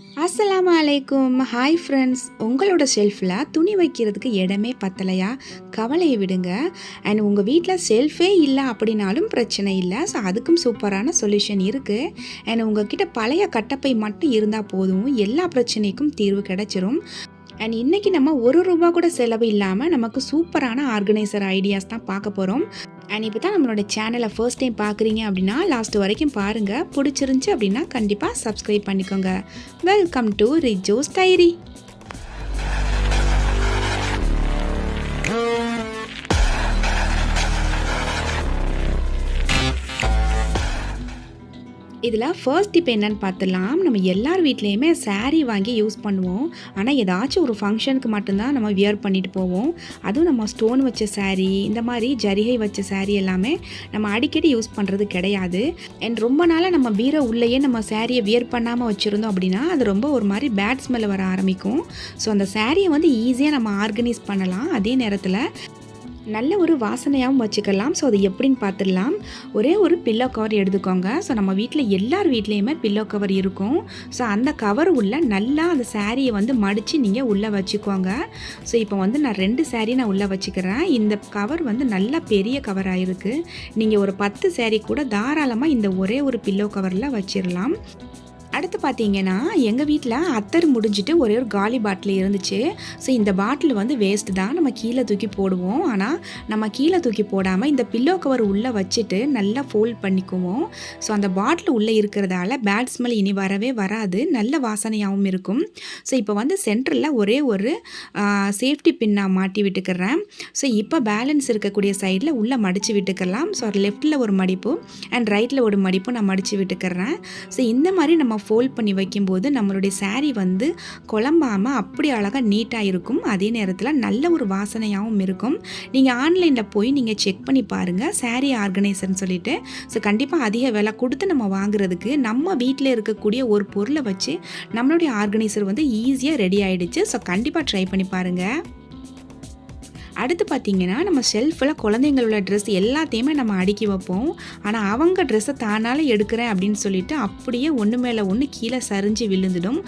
அஸ்ஸலாமு அலைக்கும். Hi friends உங்களோட ஷெல்ஃபில் துணி வைக்கிறதுக்கு இடமே பத்தலையா? கவலையை விடுங்க. அண்ட் உங்கள் வீட்டில் ஷெல்ஃபே இல்லை அப்படின்னாலும் பிரச்சனை இல்லை. ஸோ அதுக்கும் சூப்பரான சொல்யூஷன் இருக்குது அண்ட் உங்ககிட்ட பழைய கட்டப்பை மட்டும் இருந்தால் போதும். எல்லா பிரச்சனைக்கும் தீர்வு கிடச்சிரும். அண்ட் இன்றைக்கி நம்ம ஒரு ரூபா கூட செலவு இல்லாமல் நமக்கு சூப்பரான ஆர்கனைசர் ஐடியாஸ் தான் பார்க்க போகிறோம் அண்ட் இப்போ தான் நம்மளோட சேனலை ஃபர்ஸ்ட் டைம் பார்க்குறீங்க அப்படின்னா லாஸ்ட் வரைக்கும் பாருங்கள் பிடிச்சிருந்துச்சி அப்படின்னா கண்டிப்பாக சப்ஸ்கிரைப் பண்ணிக்கோங்க. வெல்கம் டு ரிஜோஸ் டைரி இதில் ஃபர்ஸ்ட் இப்போ என்னென்னு பார்த்துலாம் நம்ம எல்லார் வீட்லேயுமே சாரீ வாங்கி யூஸ் பண்ணுவோம். ஆனால் ஏதாச்சும் ஒரு ஃபங்க்ஷனுக்கு மட்டும்தான் நம்ம வியர் பண்ணிட்டு போவோம். அதுவும் நம்ம ஸ்டோன் வச்ச சாரீ இந்த மாதிரி ஜரிகை வச்ச சாரீ எல்லாமே நம்ம அடிக்கடி யூஸ் பண்ணுறது கிடையாது. அண்ட் ரொம்ப நாளாக நம்ம பீரை உள்ளேயே நம்ம சாரியை வியர் பண்ணாமல் வச்சுருந்தோம் அப்படின்னா அது ரொம்ப ஒரு மாதிரி பேட் ஸ்மெல் வர ஆரம்பிக்கும். ஸோ அந்த சாரியை வந்து ஈஸியாக நம்ம ஆர்கனைஸ் பண்ணலாம். அதே நேரத்தில் நல்ல ஒரு வாசனையாகவும் வச்சுக்கலாம். ஸோ அது எப்படின்னு பார்த்துடலாம். ஒரே ஒரு பில்லோ கவர் எடுத்துக்கோங்க. ஸோ நம்ம வீட்டில் எல்லார் வீட்லேயுமே பில்லோ கவர் இருக்கும். ஸோ அந்த கவர் உள்ளே நல்லா அந்த சாரியை வந்து மடித்து நீங்கள் உள்ளே வச்சுக்கோங்க. ஸோ இப்போ வந்து நான் ரெண்டு சாரீ நான் உள்ளே வச்சுக்கிறேன். இந்த கவர் வந்து நல்லா பெரிய கவராக இருக்குது நீங்கள் ஒரு பத்து சாரீ கூட தாராளமாக இந்த ஒரே ஒரு பில்லோ கவரில் வச்சிடலாம் அடுத்து பார்த்தீங்கன்னா எங்கள் வீட்டில் அத்தர் முடிஞ்சிட்டு ஒரே ஒரு காலி பாட்டில் இருந்துச்சு. ஸோ இந்த பாட்டில் வந்து வேஸ்ட்டு தான். நம்ம கீழே தூக்கி போடுவோம். ஆனால் நம்ம கீழே தூக்கி போடாமல் இந்த பில்லோ கவர் உள்ளே வச்சுட்டு நல்லா ஃபோல்ட் பண்ணிக்குவோம். ஸோ அந்த பாட்டில் உள்ளே இருக்கிறதால பேட் ஸ்மெல் இனி வரவே வராது. நல்ல வாசனையாகவும் இருக்கும். ஸோ இப்போ வந்து சென்டரில் ஒரே ஒரு சேஃப்டி பின் நான் மாட்டி விட்டுக்கிறேன். ஸோ இப்போ பேலன்ஸ் இருக்கக்கூடிய சைடில் உள்ளே மடித்து விட்டுக்கலாம். ஸோ லெஃப்ட்டில் ஒரு மடிப்பு அண்ட் ரைட்டில் ஒரு மடிப்பு நான் மடித்து விட்டுக்கிறேன். ஸோ இந்த மாதிரி நம்ம ஃபோல்ட் பண்ணி வைக்கும்போது நம்மளுடைய சாரீ வந்து குழம்பாமல் அப்படி அழகாக நீட்டாக இருக்கும். அதே நேரத்தில் நல்ல ஒரு வாசனையாகவும் இருக்கும். நீங்கள் ஆன்லைனில் போய் நீங்கள் செக் பண்ணி பாருங்கள் சாரீ ஆர்கனைசர்னு சொல்லிட்டு. ஸோ கண்டிப்பாக அதிக விலை கொடுத்து நம்ம வாங்குறதுக்கு நம்ம வீட்டில் இருக்கக்கூடிய ஒரு பொருளை வச்சு நம்மளுடைய ஆர்கனைசர் வந்து ஈஸியாக ரெடி ஆகிடுச்சு ஸோ கண்டிப்பாக ட்ரை பண்ணி பாருங்கள் அடுத்து பார்த்தீங்கன்னா நம்ம ஷெல்ஃபில் குழந்தைங்களோட ட்ரெஸ் எல்லாத்தையுமே நம்ம அடுக்கி வைப்போம். ஆனால் அவங்க ட்ரெஸ்ஸை தானால எடுக்கிறேன் அப்படின்னு சொல்லிட்டு அப்படியே ஒன்று மேலே ஒன்று கீழே சரிஞ்சு விழுந்துடும்.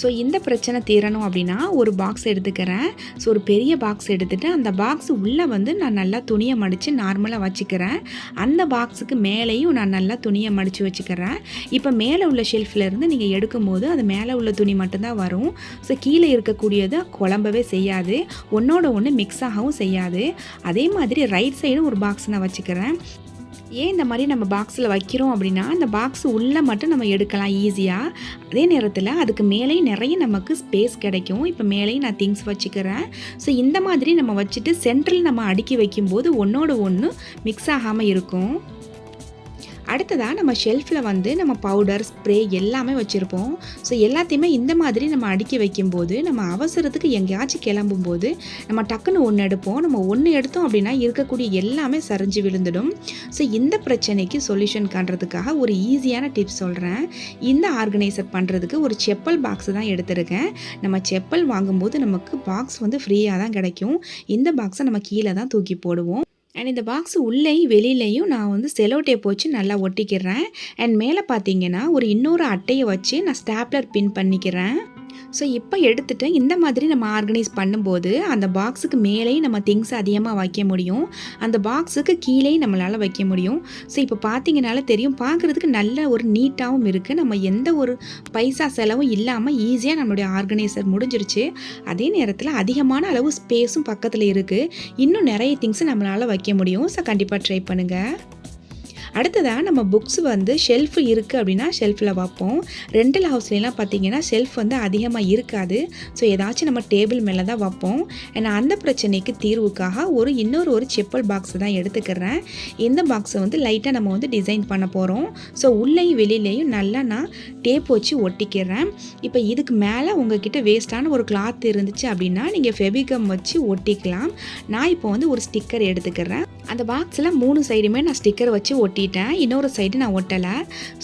ஸோ இந்த பிரச்சனை தீரணும் அப்படின்னா ஒரு பாக்ஸ் எடுத்துக்கிறேன். ஸோ ஒரு பெரிய பாக்ஸ் எடுத்துகிட்டு அந்த பாக்ஸ் உள்ளே வந்து நான் நல்லா துணியை மடித்து நார்மலாக வச்சுக்கிறேன். அந்த பாக்ஸுக்கு மேலேயும் நான் நல்லா துணியை மடித்து வச்சுக்கிறேன். இப்போ மேலே உள்ள ஷெல்ஃப்லேருந்து நீங்கள் எடுக்கும்போது அது மேலே உள்ள துணி மட்டும்தான் வரும். ஸோ கீழே இருக்கக்கூடியது குழம்பவே செய்யாது. ஒன்றோட ஒன்று மிக்ஸ் ஆகவும் செய்யாது. அதே மாதிரி ரைட் சைடும் ஒரு பாக்ஸ் நான் வச்சுக்கிறேன். ஏன் இந்த மாதிரி நம்ம பாக்ஸில் வைக்கிறோம் அப்படின்னா அந்த பாக்ஸ் உள்ளே மட்டும் நம்ம எடுக்கலாம் ஈஸியாக அதே நேரத்தில் அதுக்கு மேலேயும் நிறைய நமக்கு ஸ்பேஸ் கிடைக்கும். இப்போ மேலேயும் நான் திங்ஸ் வச்சுக்கிறேன். ஸோ இந்த மாதிரி நம்ம வச்சுட்டு சென்ட்ரல் நம்ம அடுக்கி வைக்கும்போது ஒன்றோட ஒன்று மிக்ஸ் ஆகாமல் இருக்கும். அடுத்ததாக நம்ம ஷெல்ஃபில் வந்து நம்ம பவுடர் ஸ்ப்ரே எல்லாமே வச்சுருப்போம். ஸோ எல்லாத்தையுமே இந்த மாதிரி நம்ம அடுக்கி வைக்கும்போது நம்ம அவசரத்துக்கு எங்கேயாச்சும் கிளம்பும்போது நம்ம டக்குன்னு ஒன்று எடுப்போம். நம்ம ஒன்று எடுத்தோம் அப்படின்னா இருக்கக்கூடிய எல்லாமே சரிஞ்சு விழுந்துடும். ஸோ இந்த பிரச்சனைக்கு சொல்யூஷன் காண்றதுக்காக ஒரு ஈஸியான டிப்ஸ் சொல்கிறேன் இந்த ஆர்கனைசர் பண்ணுறதுக்கு ஒரு செப்பல் பாக்ஸ் தான் எடுத்திருக்கேன். நம்ம செப்பல் வாங்கும்போது நமக்கு பாக்ஸ் வந்து ஃப்ரீயாக தான் கிடைக்கும். இந்த பாக்ஸை நம்ம கீழே தான் தூக்கி போடுவோம். அண்ட் இந்த பாக்ஸ் உள்ளேயும் வெளியிலையும் நான் வந்து செலோ டேப் வச்சு நல்லா ஒட்டிக்கிறேன். அண்ட் மேலே பார்த்தீங்கன்னா ஒரு இன்னொரு அட்டையை வச்சு நான் ஸ்டாப்லர் பின் பண்ணிக்கிறேன். ஸோ இப்போ எடுத்துட்டு இந்த மாதிரி நம்ம ஆர்கனைஸ் பண்ணும்போது அந்த பாக்ஸுக்கு மேலேயும் நம்ம திங்ஸ் அதிகமாக வைக்க முடியும். அந்த பாக்ஸுக்கு கீழே நம்மளால் வைக்க முடியும். ஸோ இப்போ பார்த்தீங்கனால தெரியும் பார்க்குறதுக்கு நல்ல ஒரு நீட்டாகவும் இருக்குது நம்ம எந்த ஒரு பைசா செலவும் இல்லாமல் ஈஸியாக நம்மளுடைய ஆர்கனைசர் முடிஞ்சிருச்சு. அதே நேரத்தில் அதிகமான அளவு ஸ்பேஸும் பக்கத்தில் இருக்குது இன்னும் நிறைய திங்ஸ் நம்மளால் வைக்க முடியும். ஸோ கண்டிப்பாக ட்ரை பண்ணுங்கள் அடுத்ததாக நம்ம புக்ஸ் வந்து ஷெல்ஃப் இருக்குது அப்படின்னா ஷெல்ஃபில் வைப்போம் ரெண்டல் ஹவுஸ்லாம் பார்த்தீங்கன்னா ஷெல்ஃப் வந்து அதிகமாக இருக்காது. ஸோ ஏதாச்சும் நம்ம டேபிள் மேலே தான் வைப்போம். ஏன்னா அந்த பிரச்சனைக்கு தீர்வுக்காக ஒரு இன்னொரு ஒரு செப்பல் பாக்ஸ் தான் எடுத்துக்கிறேன். இந்த பாக்ஸை வந்து லைட்டாக நம்ம வந்து டிசைன் பண்ண போகிறோம் ஸோ உள்ளேயும் வெளியிலையும் நல்லா நான் டேப் வச்சு ஒட்டிக்கிறேன். இப்போ இதுக்கு மேலே உங்ககிட்ட வேஸ்ட்டான ஒரு கிளாத் இருந்துச்சு அப்படின்னா நீங்கள் ஃபெவிகம் வச்சு ஒட்டிக்கலாம். நான் இப்போ வந்து ஒரு ஸ்டிக்கர் எடுத்துக்கிறேன். அந்த பாக்ஸில் மூணு சைடுமே நான் ஸ்டிக்கர் வச்சு ஒட்டிட்டேன். இன்னொரு சைடு நான் ஒட்டலை.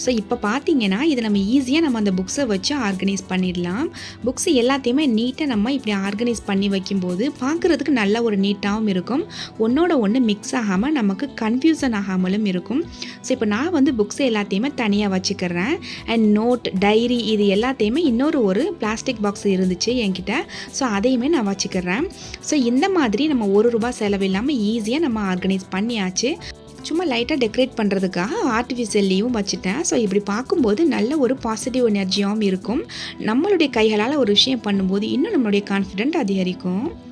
ஸோ இப்போ பார்த்தீங்கன்னா இதை நம்ம ஈஸியாக நம்ம அந்த புக்ஸை வச்சு ஆர்கனைஸ் பண்ணிடலாம். புக்ஸ் எல்லாத்தையுமே நீட்டாக நம்ம இப்படி ஆர்கனைஸ் பண்ணி வைக்கும்போது பார்க்குறதுக்கு நல்ல ஒரு நீட்டாகவும் இருக்கும். ஒன்றோட ஒன்று மிக்ஸ் ஆகாமல் நமக்கு கன்ஃபியூசன் ஆகாமலும் இருக்கும். ஸோ இப்போ நான் வந்து புக்ஸ் எல்லாத்தையுமே தனியாக வச்சுக்கிறேன். அண்ட் நோட் டைரி இது எல்லாத்தையுமே இன்னொரு ஒரு பிளாஸ்டிக் பாக்ஸ் இருந்துச்சு என்கிட்ட. ஸோ அதையுமே நான் வச்சுக்கிறேன். ஸோ இந்த மாதிரி நம்ம ஒரு ரூபா செலவில்லாமல் ஈஸியாக நம்ம ஆர்கனைஸ் பண்ணியாச்சு. சும்மா லைட்டாக டெக்கரேட் பண்ணுறதுக்காக ஆர்டிஃபிஷியல் லீவும் வச்சுட்டேன். ஸோ இப்படி பார்க்கும்போது நல்ல ஒரு பாசிட்டிவ் எனர்ஜியாகவும் இருக்கும். நம்மளுடைய கைகளால் ஒரு விஷயம் பண்ணும்போது இன்னும் நம்மளுடைய கான்ஃபிடென்ட் அதிகரிக்கும்.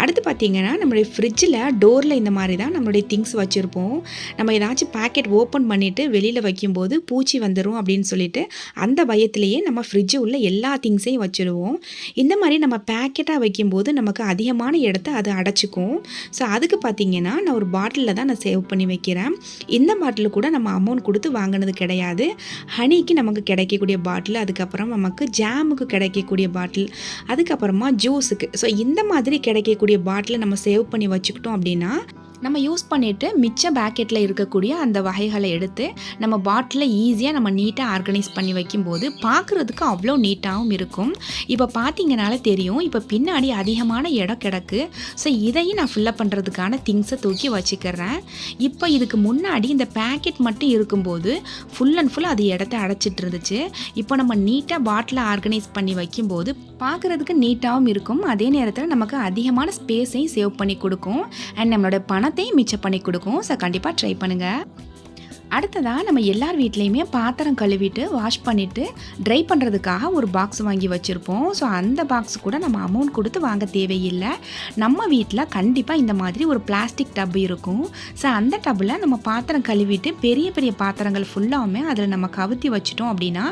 அடுத்து பார்த்தீங்கன்னா நம்மளுடைய ஃப்ரிட்ஜில் டோரில் இந்த மாதிரி தான் நம்மளுடைய திங்ஸ் வச்சுருப்போம். நம்ம ஏதாச்சும் பேக்கெட் ஓப்பன் பண்ணிவிட்டு வெளியில் வைக்கும்போது பூச்சி வந்துடும் அப்படின்னு சொல்லிட்டு அந்த பயத்திலேயே நம்ம ஃப்ரிட்ஜு உள்ள எல்லா திங்ஸையும் வச்சுருவோம். இந்த மாதிரி நம்ம பேக்கெட்டாக வைக்கும்போது நமக்கு அதிகமான இடத்த அது அடைச்சிக்கும். ஸோ அதுக்கு பார்த்தீங்கன்னா நான் ஒரு பாட்டிலில் தான் நான் சேவ் பண்ணி வைக்கிறேன். இந்த பாட்டில் கூட நம்ம அமௌண்ட் கொடுத்து வாங்கினது கிடையாது. ஹனிக்கு நமக்கு கிடைக்கக்கூடிய பாட்டில் அதுக்கப்புறம் நமக்கு ஜாமுக்கு கிடைக்கக்கூடிய பாட்டில் அதுக்கப்புறமா ஜூஸுக்கு ஸோ இந்த மாதிரி கிடைக்கக்கூடிய பாட்டிலை நம்ம சேவ் பண்ணி வச்சுக்கிட்டோம் அப்படின்னா நம்ம யூஸ் பண்ணிவிட்டு மிச்ச பேக்கெட்டில் இருக்கக்கூடிய அந்த வகைகளை எடுத்து நம்ம பாட்டிலில் ஈஸியாக நம்ம நீட்டாக ஆர்கனைஸ் பண்ணி வைக்கும்போது பார்க்குறதுக்கு அவ்வளோ நீட்டாகவும் இருக்கும். இப்போ பார்த்தீங்கனால தெரியும். இப்போ பின்னாடி அதிகமான இடம் கிடக்கு. ஸோ இதையும் நான் ஃபில்லப் பண்ணுறதுக்கான திங்ஸை தூக்கி வச்சுக்கிறேன். இப்போ இதுக்கு முன்னாடி இந்த பேக்கெட் மட்டும் இருக்கும்போது ஃபுல் அண்ட் ஃபுல் அது இடத்த அடைச்சிட்டு இருந்துச்சு. இப்போ நம்ம நீட்டாக பாட்டிலை ஆர்கனைஸ் பண்ணி வைக்கும்போது பார்க்குறதுக்கு நீட்டாகவும் இருக்கும். அதே நேரத்தில் நமக்கு அதிகமான ஸ்பேஸையும் சேவ் பண்ணி கொடுக்கும். அண்ட் நம்மளோட எல்லாத்தையும் மிச்சம் பண்ணி கொடுக்கும். ஸோ கண்டிப்பாக ட்ரை பண்ணுங்கள் அடுத்ததாக நம்ம எல்லார் வீட்லேயுமே பாத்திரம் கழுவிட்டு வாஷ் பண்ணிவிட்டு ட்ரை பண்ணுறதுக்காக ஒரு பாக்ஸ் வாங்கி வச்சுருப்போம். ஸோ அந்த பாக்ஸ் கூட நம்ம அமௌண்ட் கொடுத்து வாங்க தேவையில்லை. நம்ம வீட்டில் கண்டிப்பாக இந்த மாதிரி ஒரு பிளாஸ்டிக் டப் இருக்கும். ஸோ அந்த டப்பில் நம்ம பாத்திரம் கழுவிட்டு பெரிய பெரிய பாத்திரங்கள் ஃபுல்லாகவுமே அதில் நம்ம கவுத்தி வச்சிட்டோம் அப்படின்னா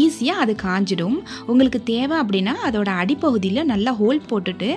ஈஸியாக அது காஞ்சிடும். உங்களுக்கு தேவை அப்படின்னா அதோட அடிப்பகுதியில் நல்லா ஹோல் போட்டுட்டு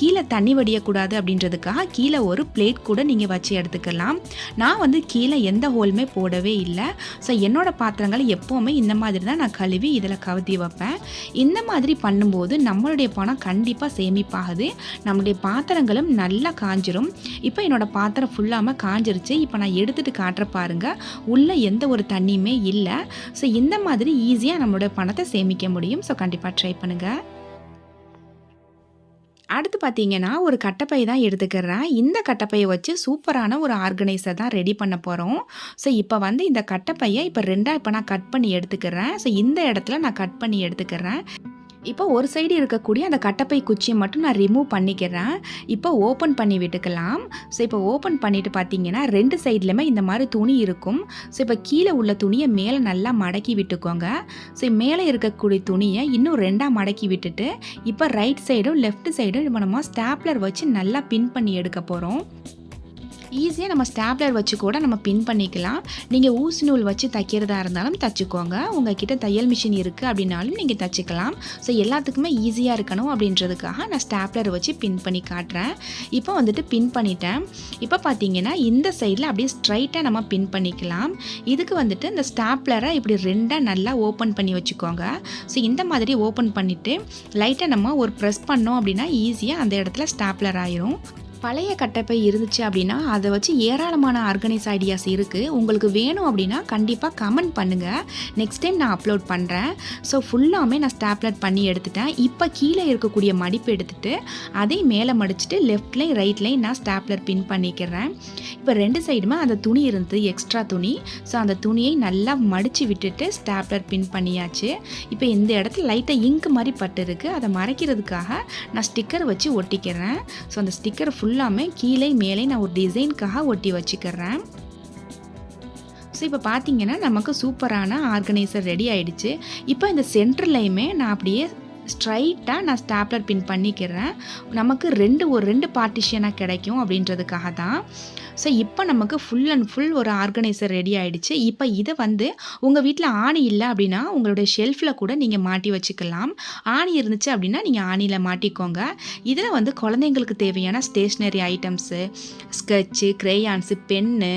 கீழே தண்ணி வடியக்கூடாது அப்படின்றதுக்காக கீழே ஒரு பிளேட் கூட நீங்கள் வச்சு எடுத்துக்கலாம். நான் வந்து கீழே எந்த ஹோலுமே போடவே இல்லை. ஸோ என்னோட பாத்திரங்கள் எப்போவுமே இந்த மாதிரி தான் நான் கழுவி இதில் கவுத்தி வைப்பேன். இந்த மாதிரி பண்ணும்போது நம்மளுடைய பணம் கண்டிப்பாக சேமிப்பாகுது. நம்மளுடைய பாத்திரங்களும் நல்லா காஞ்சிரும். இப்போ என்னோடய பாத்திரம் ஃபுல்லாமல் காஞ்சிருச்சு. இப்போ நான் எடுத்துகிட்டு காட்டுற பாருங்க. உள்ளே எந்த ஒரு தண்ணியுமே இல்லை. ஸோ இந்த மாதிரி ஈஸியாக நம்மளுடைய பணத்தை சேமிக்க முடியும். ஸோ கண்டிப்பாக ட்ரை பண்ணுங்கள் அடுத்து பார்த்தீங்கன்னா ஒரு கட்டப்பை தான் எடுத்துக்கிறேன். இந்த கட்டப்பையை வச்சு சூப்பரான ஒரு ஆர்கனைசர் தான் ரெடி பண்ண போகிறோம் ஸோ இப்போ வந்து இந்த கட்டப்பையை இப்போ ரெண்டாக இப்போ நான் கட் பண்ணி எடுத்துக்கிறேன். ஸோ இந்த இடத்துல நான் கட் பண்ணி எடுத்துக்கிறேன். இப்போ ஒரு சைடு இருக்கக்கூடிய அந்த கட்டப்பை குச்சியை மட்டும் நான் ரிமூவ் பண்ணிக்கிறேன். இப்போ ஓப்பன் பண்ணி விட்டுக்கலாம். ஸோ இப்போ ஓப்பன் பண்ணிவிட்டு பார்த்தீங்கன்னா ரெண்டு சைட்லையுமே இந்த மாதிரி துணி இருக்கும். ஸோ இப்போ கீழே உள்ள துணியை மேலே நல்லா மடக்கி விட்டுக்கோங்க. ஸோ மேலே இருக்கக்கூடிய துணியை இன்னும் ரெண்டாக மடக்கி விட்டுட்டு இப்போ ரைட் சைடும் லெஃப்ட் சைடும் இப்போ நம்ம ஸ்டாப்லர் வச்சு நல்லா பின் பண்ணி எடுக்க போகிறோம் ஈஸியாக நம்ம ஸ்டாப்லர் வச்சு கூட நம்ம பின் பண்ணிக்கலாம். நீங்கள் ஊசி நூல் வச்சு தைக்கிறதா இருந்தாலும் தச்சுக்கோங்க. கிட்டே தையல் மிஷின் இருக்குது அப்படின்னாலும் நீங்கள் தச்சுக்கலாம். ஸோ எல்லாத்துக்குமே ஈஸியாக இருக்கணும் அப்படின்றதுக்காக நான் ஸ்டாப்லர் வச்சு பின் பண்ணி காட்டுறேன். இப்போ வந்துட்டு பின் பண்ணிட்டேன். இப்போ பார்த்தீங்கன்னா இந்த சைடில் அப்படியே ஸ்ட்ரைட்டாக நம்ம பின் பண்ணிக்கலாம். இதுக்கு வந்துட்டு இந்த ஸ்டாப்லரை இப்படி ரெண்டாக நல்லா ஓப்பன் பண்ணி வச்சுக்கோங்க. ஸோ இந்த மாதிரி ஓப்பன் பண்ணிவிட்டு லைட்டாக நம்ம ஒரு ப்ரெஸ் பண்ணோம் அப்படின்னா ஈஸியாக அந்த இடத்துல ஸ்டாப்லர் ஆயிரும். பழைய கட்டப்பை இருந்துச்சு அப்படின்னா அதை வச்சு ஏராளமான ஆர்கனைஸ் ஐடியாஸ் இருக்குது உங்களுக்கு வேணும் அப்படின்னா கண்டிப்பாக கமெண்ட் பண்ணுங்கள் நெக்ஸ்ட் டைம் நான் அப்லோட் பண்ணுறேன் ஸோ ஃபுல்லாமே நான் ஸ்டாப்லட் பண்ணி எடுத்துட்டேன். இப்போ கீழே இருக்கக்கூடிய மடிப்பு எடுத்துட்டு அதை மேலே மடிச்சுட்டு லெஃப்ட்லையும் ரைட்லையும் நான் ஸ்டாப்லர் பின் பண்ணிக்கிறேன். இப்போ ரெண்டு சைடுமே அந்த துணி இருந்தது எக்ஸ்ட்ரா துணி. ஸோ அந்த துணியை நல்லா மடித்து விட்டுட்டு ஸ்டாப்லர் பின் பண்ணியாச்சு. இப்போ இந்த இடத்துல லைட்டாக இங்கு மாதிரி பட்டு இருக்குது அதை மறைக்கிறதுக்காக நான் ஸ்டிக்கர் வச்சு ஒட்டிக்கிறேன். ஸோ அந்த ஸ்டிக்கர் ஃபுல் ஃபுல்லாமே கீழே மேலே நான் ஒரு டிசைனுக்காக ஒட்டி வச்சுக்கிறேன். ஸோ இப்போ பார்த்தீங்கன்னா நமக்கு சூப்பரான ஆர்கனைசர் ரெடி ஆகிடுச்சு இப்போ இந்த சென்டர்லையுமே நான் அப்படியே ஸ்ட்ரைட்டாக நான் ஸ்டாப்லர் பின் பண்ணிக்கிறேன். நமக்கு ரெண்டு ஒரு ரெண்டு பார்ட்டிஷனாக கிடைக்கும் அப்படின்றதுக்காக தான். ஸோ இப்போ நமக்கு ஃபுல் அண்ட் ஃபுல் ஒரு ஆர்கனைசர் ரெடி ஆகிடுச்சு இப்போ இதை வந்து உங்கள் வீட்டில் ஆணி இல்லை அப்படின்னா உங்களுடைய ஷெல்ஃபில் கூட நீங்கள் மாட்டி வச்சுக்கலாம். ஆணி இருந்துச்சு அப்படின்னா நீங்கள் ஆணியில் மாட்டிக்கோங்க. இதில் வந்து குழந்தைங்களுக்கு தேவையான stationery items sketch crayons pen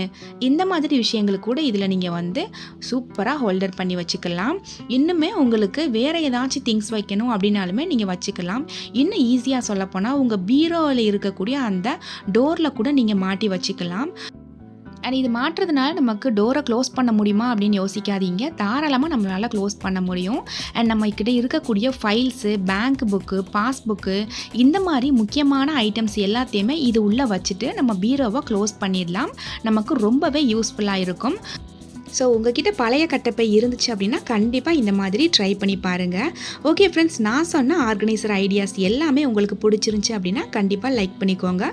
இந்த மாதிரி விஷயங்களுக்கு கூட இதில் நீங்கள் வந்து சூப்பராக ஹோல்டர் பண்ணி வச்சுக்கலாம். இன்னுமே உங்களுக்கு வேறு ஏதாச்சும் திங்ஸ் வைக்கணும் அப்படின்னாலுமே நீங்கள் வச்சுக்கலாம். இன்னும் ஈஸியாக சொல்லப்போனால் உங்கள் பீரோவில் இருக்கக்கூடிய அந்த டோரில் கூட நீங்கள் மாட்டி வச்சுக்கலாம். அண்ட் இது மாற்றுறதுனால நமக்கு டோரை க்ளோஸ் பண்ண முடியுமா அப்படின்னு யோசிக்காதீங்க. தாராளமாக நம்மளால் க்ளோஸ் பண்ண முடியும். அண்ட் நம்ம கிட்ட இருக்கக்கூடிய ஃபைல்ஸு பேங்க் புக்கு பாஸ்புக்கு இந்த மாதிரி முக்கியமான ஐட்டம்ஸ் எல்லாத்தையுமே இது உள்ளே வச்சுட்டு நம்ம பீரோவை க்ளோஸ் பண்ணிடலாம். நமக்கு ரொம்பவே யூஸ்ஃபுல்லாக இருக்கும். ஸோ உங்ககிட்ட பழைய கட்டப்பை இருந்துச்சு அப்படின்னா கண்டிப்பாக இந்த மாதிரி ட்ரை பண்ணி பாருங்கள் ஓகே ஃப்ரெண்ட்ஸ் நான் சொன்ன ஆர்கனைசர் ஐடியாஸ் எல்லாமே உங்களுக்கு பிடிச்சிருந்துச்சி அப்படின்னா கண்டிப்பாக லைக் பண்ணிக்கோங்க.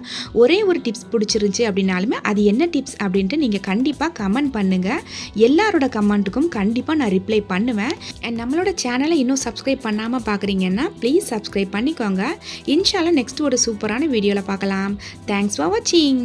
ஒரே ஒரு டிப்ஸ் பிடிச்சிருந்துச்சி அப்படின்னாலுமே அது என்ன டிப்ஸ் அப்படின்ட்டு நீங்கள் கண்டிப்பாக கமெண்ட் பண்ணுங்கள் எல்லாரோட கமெண்ட்டுக்கும் கண்டிப்பாக நான் ரிப்ளை பண்ணுவேன். அண்ட் நம்மளோட சேனலை இன்னும் சப்ஸ்கிரைப் பண்ணாமல் பார்க்குறீங்கன்னா ப்ளீஸ் சப்ஸ்கிரைப் பண்ணிக்கோங்க. இன்ஷால்லாம் நெக்ஸ்ட் ஒரு சூப்பரான வீடியோவில் பார்க்கலாம் தேங்க்ஸ் ஃபார் வாட்சிங்